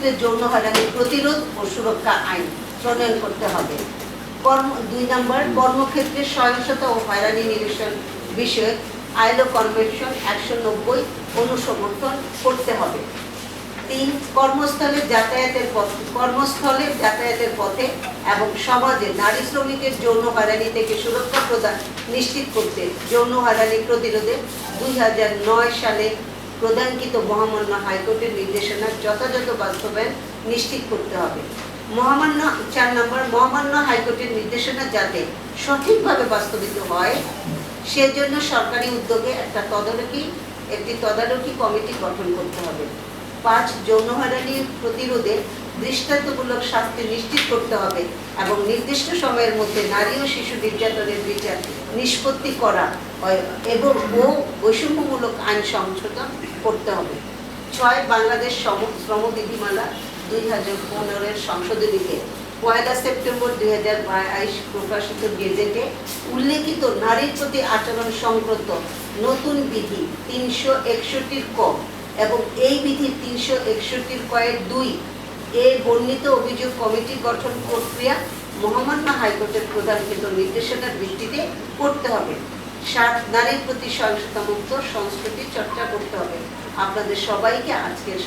কর্মক্ষেত্রে যৌন হয়রানি প্রতিরোধ ও সুরক্ষা আইন প্রণয়ন করতে হবে। কর্ম, দুই নম্বর, কর্মক্ষেত্রে সহিংসতা ও হয়রানি নিরসন বিষয়ে আইলো কনভেনশন একশো নব্বই অনুসমর্থন করতে হবে। তিন, কর্মস্থলে যাতায়াতের পথ, কর্মস্থলে যাতায়াতের পথে এবং সমাজে নারী শ্রমিকের যৌন হয়রানি থেকে সুরক্ষা প্রদান নিশ্চিত করতে যৌন হয়রানি প্রতিরোধে দুই হাজার নয় সালে প্রদানকৃত মহামান্য হাইকোর্টের নির্দেশনার যথাযথ বাস্তবায়ন নিশ্চিত করতে হবে। মহামান্য চার নম্বর, মহামান্য হাইকোর্টের নির্দেশনা যাতে সঠিকভাবে বাস্তবিত হয়, সেজন্য সরকারি উদ্যোগে একটা তদারকি, একটি তদারকি কমিটি গঠন করতে হবে। পাঁচ যৌন হয়রানি প্রতিরোধে দৃষ্টান্তমূলক শাস্তি নিশ্চিত করতে হবে এবং নির্দিষ্ট সময়ের মধ্যে নারী ও শিশু নির্যাতনের বিচার নিষ্পত্তি করা এবং ও বৈষম্যমূলক আইন সংশোধন করতে হবে। ছয় বাংলাদেশ শ্রম- বিধিমালা দুই হাজার পনেরোর সংশোধনীকে পয়লা সেপ্টেম্বর দুই হাজার বাইশ প্রকাশিত গেজেটে উল্লেখিত নারীর প্রতি আচরণ সংক্রান্ত নতুন বিধি তিনশো একষট্টির ক এবং এই বিধির তিনশো একষট্টির কয়েক দুই এ বর্ণিত অভিযোগ কমিটি গঠন প্রক্রিয়া মহামান্য হাইকোর্টের প্রদানকৃত নির্দেশনার ভিত্তিতে করতে হবে। নারীর প্রতি সহিংসতা মুক্ত সংস্কৃতি চর্চা করতে হবে। আপনাদের সবাইকে আজকের